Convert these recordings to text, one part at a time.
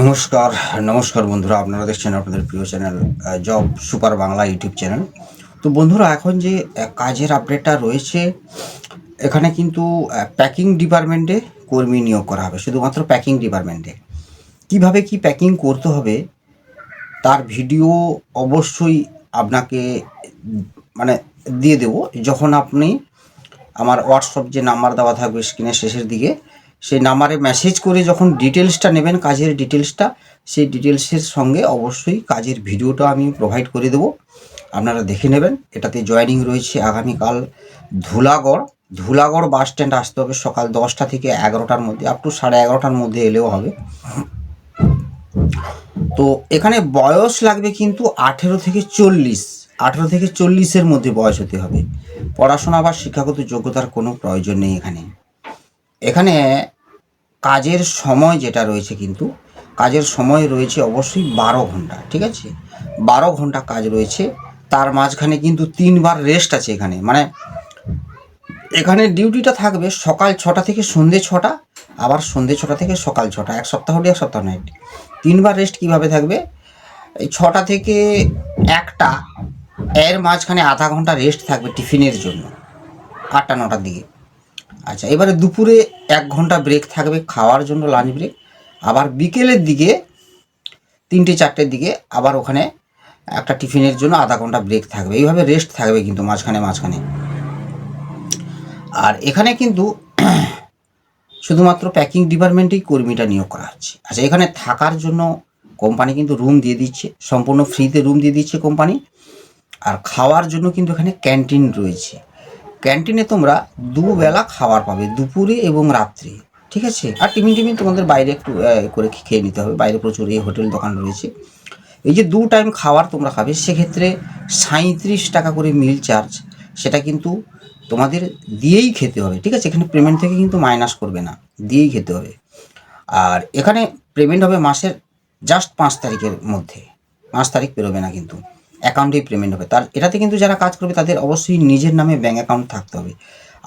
নমস্কার নমস্কার বন্ধুরা, আপনারা দেখছেন আপনাদের প্রিয় channel job super Bangla YouTube channel. তো বন্ধুরা, এখন যে কাজের আপডেটটা রয়েছে, এখানে কিন্তু প্যাকিং ডিপার্টমেন্টে কর্মী নিয়োগ করা হবে, শুধুমাত্র প্যাকিং ডিপার্টমেন্টে। কীভাবে কি প্যাকিং করতে হবে, তার ভিডিও অবশ্যই আপনাকে মানে দিয়ে দেবো। যখন আপনি আমার হোয়াটসঅ্যাপ যে নাম্বার দেওয়া থাকবে স্ক্রিনের শেষের দিকে সেই নাম্বারে মেসেজ করে যখন ডিটেলসটা নেবেন, কাজের ডিটেলসটা সেই ডিটেলসের সঙ্গে অবশ্যই কাজের ভিডিওটা আমি প্রোভাইড করে দেবো। আপনারা দেখে নেবেন, এটাতে জয়েনিং রয়েছে আগামীকাল ধুলাগড়। ধুলাগড় বাস স্ট্যান্ড আসতে হবে সকাল দশটা থেকে এগারোটার মধ্যে আপ টু সাড়ে এগারোটার মধ্যে এলেও হবে। তো এখানে বয়স লাগবে কিন্তু আঠেরো থেকে চল্লিশ। আঠেরো থেকে চল্লিশের মধ্যে বয়স হতে হবে। পড়াশোনা বা শিক্ষাগত যোগ্যতার কোনো প্রয়োজন নেই এখানে। এখানে কাজের সময় যেটা রয়েছে কিন্তু, কাজের সময় রয়েছে অবশ্যই বারো ঘণ্টা, ঠিক আছে? বারো ঘণ্টা কাজ রয়েছে, তার মাঝখানে কিন্তু তিনবার রেস্ট আছে এখানে মানে এখানে ডিউটিটা থাকবে সকাল ছটা থেকে সন্ধে ছটা, আবার সন্ধে ছটা থেকে সকাল ছটা, এক সপ্তাহ হলে এক সপ্তাহ নাইট তিনবার রেস্ট কীভাবে থাকবে? এই ছটা থেকে একটা, এর মাঝখানে আধা ঘণ্টা রেস্ট থাকবে টিফিনের জন্য, আটটা, নটার দিকে। আচ্ছা এবারে দুপুরে এক ঘণ্টা ব্রেক থাকবে খাওয়ার জন্য লাঞ্চ ব্রেক আবার বিকেলের দিকে, তিনটে, চারটের দিকে আবার ওখানে একটা টিফিনের জন্য আধা ঘণ্টা ব্রেক থাকবে। এইভাবে রেস্ট থাকবে কিন্তু মাঝখানে মাঝখানে। আর এখানে কিন্তু শুধুমাত্র প্যাকিং ডিপার্টমেন্টেই কর্মীটা নিয়োগ করা হচ্ছে। আচ্ছা এখানে থাকার জন্য কোম্পানি কিন্তু রুম দিয়ে দিচ্ছে, সম্পূর্ণ ফ্রিতে রুম দিয়ে দিচ্ছে কোম্পানি আর খাওয়ার জন্য কিন্তু এখানে ক্যান্টিন রয়েছে। ক্যান্টিনে তোমরা দুবেলা খাবার পাবে, দুপুরে এবং রাত্রে, ঠিক আছে? আর টিফিন টিফিন তোমাদের বাইরে একটু করে খেয়ে নিতে হবে, বাইরে প্রচুর এই হোটেল দোকান রয়েছে। এই যে দু টাইম খাবার তোমরা খাবে, সেক্ষেত্রে সাঁত্রিশ টাকা করে মিল চার্জ সেটা কিন্তু তোমাদের দিয়েই খেতে হবে, ঠিক আছে? এখানে পেমেন্ট থেকে কিন্তু মাইনাস করবে না, দিয়েই খেতে হবে। আর এখানে পেমেন্ট হবে মাসের জাস্ট পাঁচ তারিখের মধ্যে, পাঁচ তারিখ পেরোবে না কিন্তু। অ্যাকাউন্টেই পেমেন্ট হবে। তার, এটাতে কিন্তু যারা কাজ করবে তাদের অবশ্যই নিজের নামে ব্যাঙ্ক অ্যাকাউন্ট থাকতে হবে।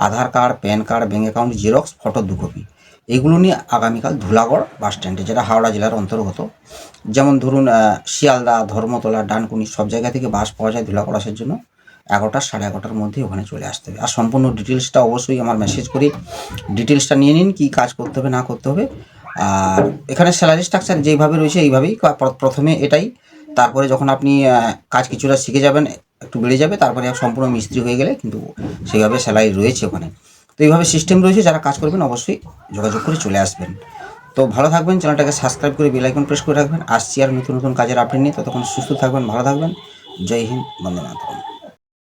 Aadhaar card, PAN card, bank account, xerox, photo দু কপি এগুলো নিয়ে আগামীকাল ধুলাগড় বাস স্ট্যান্ডে, যেটা হাওড়া জেলার অন্তর্গত। যেমন ধরুন শিয়ালদা, ধর্মতলা, ডানকুনি, সব জায়গা থেকে বাস পাওয়া যায় ধুলাগড় আসার জন্য। এগারোটা, সাড়ে এগারোটার মধ্যে ওখানে চলে আসতে হবে। আর সম্পূর্ণ ডিটেলসটা অবশ্যই আমার মেসেজ করে ডিটেলসটা নিয়ে নিন, কী কাজ করতে হবে, না করতে হবে। আর এখানে স্যালারি স্ট্রাকচার যেইভাবে রয়েছে, এইভাবেই প্রথমে এটাই। তারপরে যখন আপনি কাজ কিছুটা শিখে যাবেন, একটু বেড়ে যাবে, তারপরে সম্পূর্ণ মিস্ত্রি হয়ে গেলে কিন্তু সেইভাবে স্যালারি রয়েছে ওখানে। তো এইভাবে সিস্টেম রয়েছে, যারা কাজ করবেন অবশ্যই যোগাযোগ করে চলে আসবেন। তো ভালো থাকবেন, চ্যানেলটাকে সাবস্ক্রাইব করে বেল আইকন প্রেস করে রাখবেন। আসছি আর নতুন নতুন কাজের আপডেট নিয়ে, ততক্ষণ সুস্থ থাকবেন, ভালো থাকবেন। জয় হিন্দ, বন্দে মাতরম।